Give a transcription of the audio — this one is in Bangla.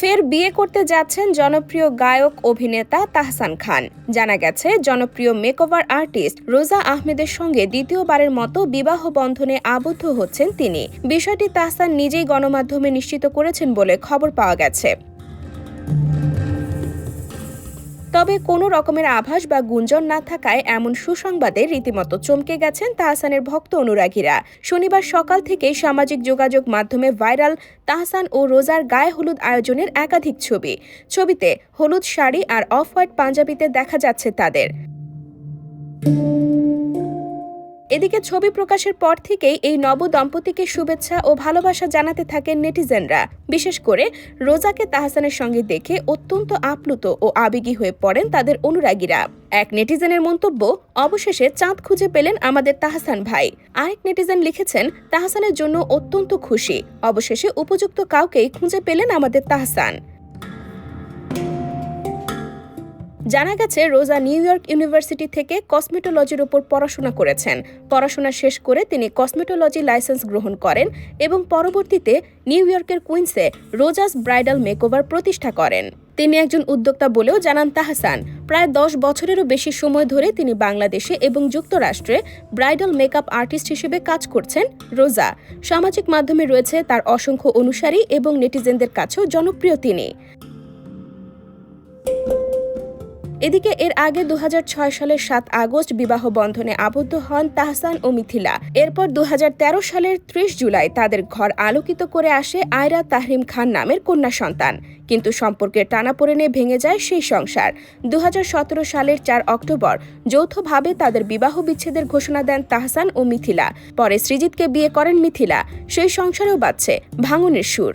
ফের বিয়ে করতে যাচ্ছেন জনপ্রিয় গায়ক অভিনেতা তাহসান খান। জানা গেছে, জনপ্রিয় মেকওভার আর্টিস্ট রোজা আহমেদের সঙ্গে দ্বিতীয়বারের মতো বিবাহ বন্ধনে আবদ্ধ হচ্ছেন তিনি। বিষয়টি তাহসান নিজেই গণমাধ্যমে নিশ্চিত করেছেন বলে খবর পাওয়া গেছে। তবে কোনো রকমের আভাস বা গুঞ্জন না থাকায় এমন সুসংবাদে রীতিমতো চমকে গেছেন তাহসানের ভক্ত অনুরাগীরা। শনিবার সকাল থেকে সামাজিক যোগাযোগ মাধ্যমে ভাইরাল তাহসান ও রোজার গায়ে হলুদ আয়োজনের একাধিক ছবি। ছবিতে হলুদ শাড়ি আর অফ হোয়াইট পাঞ্জাবিতে দেখা যাচ্ছে তাদের। এদিকে ছবি প্রকাশের পর থেকেই এই নব দম্পতিকে শুভেচ্ছা ও ভালোবাসা জানাতে থাকেন নেটিজেনরা। বিশেষ করে রোজাকে তাহসানের সঙ্গে দেখে অত্যন্ত আপ্লুত ও আবেগী হয়ে পড়েন তাদের অনুরাগীরা। এক নেটিজেনের মন্তব্য, অবশেষে চাঁদ খুঁজে পেলেন আমাদের তাহসান ভাই। আরেক নেটিজেন লিখেছেন, তাহসানের জন্য অত্যন্ত খুশি। অবশেষে উপযুক্ত কাউকেই খুঁজে পেলেন আমাদের তাহসান। জানা গেছে, রোজা নিউ ইয়র্ক ইউনিভার্সিটি থেকে কসমেটোলজির উপর পড়াশোনা করেছেন। পড়াশোনা শেষ করে তিনি কসমেটোলজি লাইসেন্স গ্রহণ করেন এবং পরবর্তীতে নিউ ইয়র্কের কুইন্সে রোজাস ব্রাইডাল মেকওভার প্রতিষ্ঠা করেন। তিনি একজন উদ্যোক্তা বলেও জানান তাহসান, প্রায় দশ বছরেরও বেশি সময় ধরে তিনি বাংলাদেশে এবং যুক্তরাষ্ট্রে ব্রাইডাল মেকআপ আর্টিস্ট হিসেবে কাজ করছেন রোজা। সামাজিক মাধ্যমে রয়েছে তার অসংখ্য অনুসারী এবং নেটিজেনদের কাছেও জনপ্রিয় তিনি। এদিকে এর আগে দু হাজার ছয় সালের সাত আগস্ট বিবাহ বন্ধনে আবদ্ধ হন তাহসান ও মিথিলা। এরপর দু হাজার তেরো সালের ত্রিশ জুলাই তাদের ঘর আলোকিত করে আসে আয়রা তাহরিম খান নামের কন্যা সন্তান। কিন্তু সম্পর্কের টানাপোড়েনে ভেঙে যায় সেই সংসার। দু হাজার সতেরো সালের চার অক্টোবর যৌথভাবে তাদের বিবাহ বিচ্ছেদের ঘোষণা দেন তাহসান ও মিথিলা। পরে সৃজিতকে বিয়ে করেন মিথিলা। সেই সংসারেও বাজছে ভাঙনের সুর।